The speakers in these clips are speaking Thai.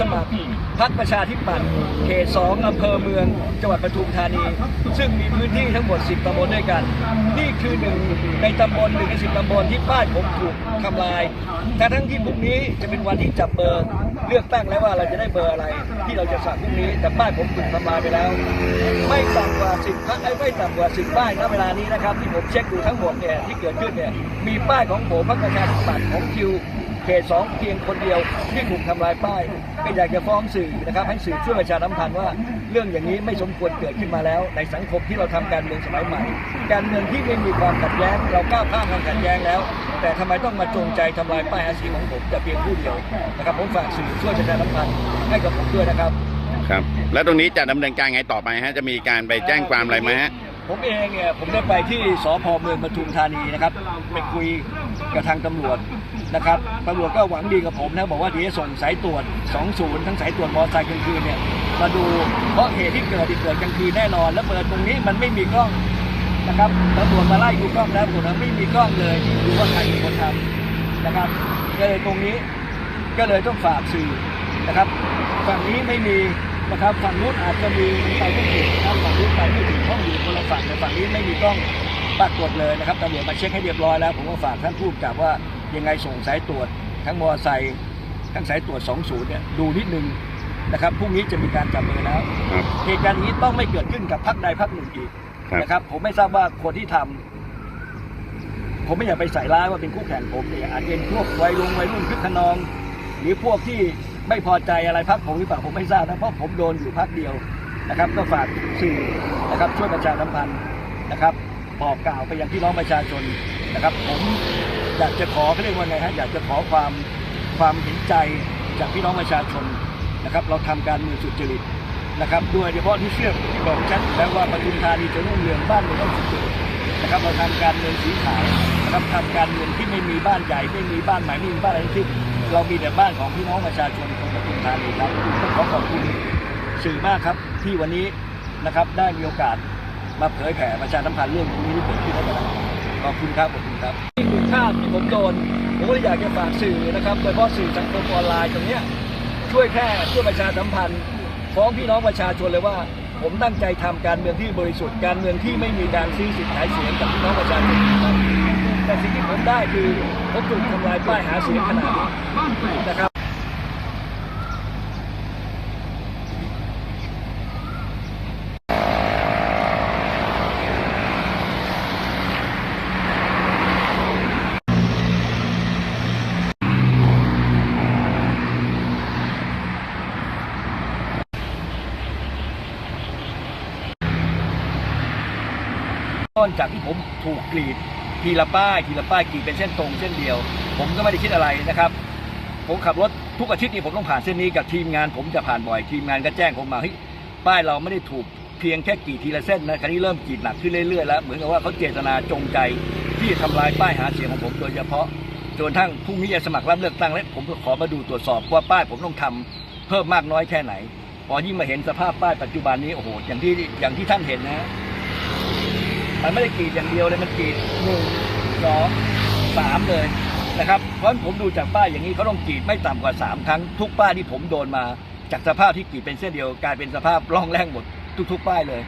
สมัครพรรคประชาธิปัตย์เขตสองอำเภอเมือง จังหวัดปทุมธานี ซึ่งมีพื้นที่ทั้งหมด 10ตำบลด้วยกัน นี่คือหนึ่งในตำบลหนึ่งในสิบตำบลที่ป้ายผมถูกทำลายแต่ทั้งที่พรุ่งนี้จะเป็นวันที่จับเบอร์ เลือกตั้งแล้วว่าเราจะได้เบอร์อะไร ที่เราจะสั่งพรุ่งนี้ แต่ป้ายผมถูกทำลายไปแล้ว ไม่ต่ำกว่าสิบพักไม่ต่ำกว่าสิบป้ายณเวลานี้นะครับที่ผมเช็คดูทั้งหมดเนี่ยที่เกิดขึ้นเนี่ยมีป้ายของผมพรรคประชาธิปัตย์ของคิว ตสองเพียงคนเดียวที่ถูกทำลายป้ายก็อยากจะฟ้องสื่อนะครับให้สื่อช่วยประชาสัมพันธ์ว่า เรื่องอย่างนี้ไม่สมควรเกิดขึ้นมาแล้ว ในสังคมที่เราทำการเมืองสมัยใหม่ การเมืองที่ไม่มีความขัดแย้ง เราก้าวข้ามความขัดแย้งแล้ว แต่ทำไมต้องมาจงใจทำลายป้ายหาเสียงของผมแต่เพียงผู้เดียวนะครับผมฝากสื่อช่วยประชาสัมพันธ์ให้กับผมด้วยนะครับครับแล้วตรงนี้จะดำเนินการไงต่อไปฮะจะมีการไปแจ้งความอะไรไหมฮะผมเองเนี่ยผมได้ไปที่สพเมืองปทุมธานีนะครับไปคุยกับทางตำรวจ นะครับตำรวจก็หวังดีกับผมนะบอกว่าเดี๋ยวส่งสายตรวจ 20 ทั้งสายตรวจมอเตอร์ไซค์กลางคืนเนี่ยมาดูเพราะเหตุที่เกิดที่เกิดกลางคืนแน่นอน แล้วเปิดตรงนี้มันไม่มีกล้องนะครับตำรวจมาไล่ดูกล้องแล้วผมไม่มีกล้องเลยดูว่าใครเป็นคนทำนะครับก็เลยตรงนี้ก็เลยต้องฝากสื่อนะครับ ฝั่งนี้ไม่มีนะครับฝั่งนู้นอาจจะมีไปไม่ถึงนะครับฝั่งนู้นไปไม่ถึงห้องอยู่คนละฝั่งแต่ฝั่งนี้ไม่มีกล้องปรากฏเลยนะครับตำรวจมาเช็คให้เรียบร้อยแล้ว ผมก็ฝากท่านผู้กำกับว่า ยังไงส่งสายตรวจ ทั้งมอเตอร์ไซค์ทั้งสายตรวจ 20 เนี่ยดูนิดนึงนะครับพรุ่งนี้จะมีการจับมือแล้วครับ เหตุการณ์นี้ต้องไม่เกิดขึ้นกับพรรคใดพรรคหนึ่งอีกครับ นะครับ ผมไม่ทราบว่าคนที่ทำผมไม่อยากไปใส่ร้ายว่าเป็นคู่แข่งผมเนี่ยอาจจะเป็นพวกวัยรุ่นวัยรุ่นคึกขนอง หรือพวกที่ไม่พอใจอะไรพรรคผมหรือเปล่าผมไม่ทราบนะเพราะผมโดนอยู่พรรคเดียวนะครับ ก็ฝากสื่อนะครับช่วยประชาสัมพันธ์นะครับบอกกล่าวไปยังพี่น้องประชาชนนะครับ ผม อยากจะขอเขาเรียกว่าไงฮะอยากจะขอความความเห็นใจจากพี่น้องประชาชนนะครับ เราทำการเมืองสุจริตนะครับโดยเฉพาะที่เชื่อที่บอกชัดแล้วว่าปทุมธานีจะรุ่งเรืองบ้านเมืองต้องสุดนะครับเราทำการเมืองสีขาวนะครับทำการเมืองที่ไม่มีบ้านใหญ่ไม่มีบ้านใหม่ไม่มีบ้านอะไรทั้งสิ้นเรามีแต่บ้านของพี่น้องประชาชนของปทุมธานีครับต้องขอขอบคุณสื่อมากครับที่วันนี้นะครับได้มีโอกาสมาเผยแผ่ประชาสัมพันธ์เรื่องนี้ที่เกิดขึ้นให้กับเราขอบคุณครับขอบคุณครับ นี่คือภาพที่ผมโดนผมก็เลยอยากจะฝากสื่อนะครับโดยเฉพาะสื่อสังคมออนไลน์ตรงเนี้ยช่วยแค่ช่วยประชาสัมพันธ์ฟ้องพี่น้องประชาชนเลยว่า ผมตั้งใจทำการเมืองที่บริสุทธิ์การเมืองที่ไม่มีการซื้อสิทธิ์ขายเสียงกับพี่น้องประชาชนแต่สิ่งที่ผมได้คือผมถูกทำลายป้ายหาเสียงขนาดนี้นะครับ ต้นจากที่ผมถูกกรีดทีละป้ายทีละป้ายกรีดเป็นเส้นตรงเส้นเดียว ผมก็ไม่ได้คิดอะไรนะครับผมขับรถทุกอาทิตย์นี่ผมต้องผ่านเส้นนี้กับทีมงาน ผมจะผ่านบ่อยทีมงานก็แจ้งผมมาเฮ้ยป้ายเราไม่ได้ถูกเพียงแค่กรีดทีละเส้นนะคราวนี้เริ่มกรีดหนักขึ้นเรื่อยๆแล้วเหมือนกับว่าเขาเจตนาจงใจที่จะทำลายป้ายหาเสียงของผมโดยเฉพาะจนทั้งพรุ่งนี้จะสมัครรับเลือกตั้งและผมก็ขอมาดูตรวจสอบว่าป้ายผมต้องทำเพิ่มมากน้อยแค่ไหน พอยิ่งมาเห็นสภาพป้ายปัจจุบันนี้โอ้โหอย่างที่อย่างที่ท่านเห็นนะ มันไม่ได้กรีดอย่างเดียวเลยมันกรีดหนึ่งสองสามเลยนะครับเพราะฉะนั้นผมดูจากป้ายอย่างนี้เขาต้องกรีดไม่ต่ำกว่าสามครั้ง ทุกป้ายที่ผมโดนมา จากสภาพที่กรีดเป็นเส้นเดียวกลายเป็นสภาพร่องแรงหมดทุก ๆ ป้ายเลย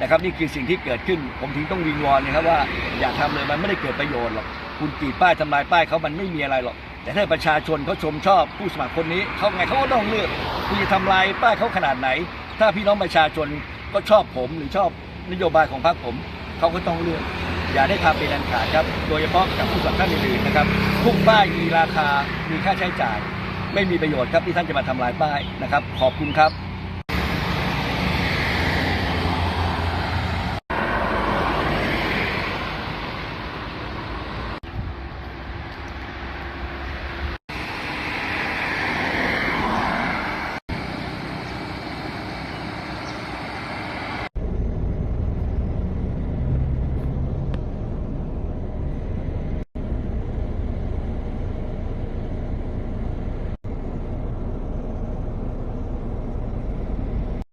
นะครับนี่คือสิ่งที่เกิดขึ้น ผมถึงต้องวิงวอนนะครับว่าอย่าทำเลยมันไม่ได้เกิดประโยชน์หรอกคุณกรีดป้ายทำลายป้ายเขามันไม่มีอะไรหรอกแต่ถ้าประชาชนเขาชมชอบผู้สมัครคนนี้เขาไงเขาก็ต้องเลือกคุณจะทำลายป้ายเขาขนาดไหน ถ้าพี่น้องประชาชนก็ชอบผมหรือชอบนโยบายของพรรคผม เขาก็ต้องเลือก อย่าได้ทำเป็นอันขาดครับ โดยเฉพาะกับผู้สมัครท่านอื่นๆนะครับทุกป้ายมีราคามีค่าใช้จ่าย ไม่มีประโยชน์ครับที่ท่านจะมาทำลายป้ายนะครับ ขอบคุณครับ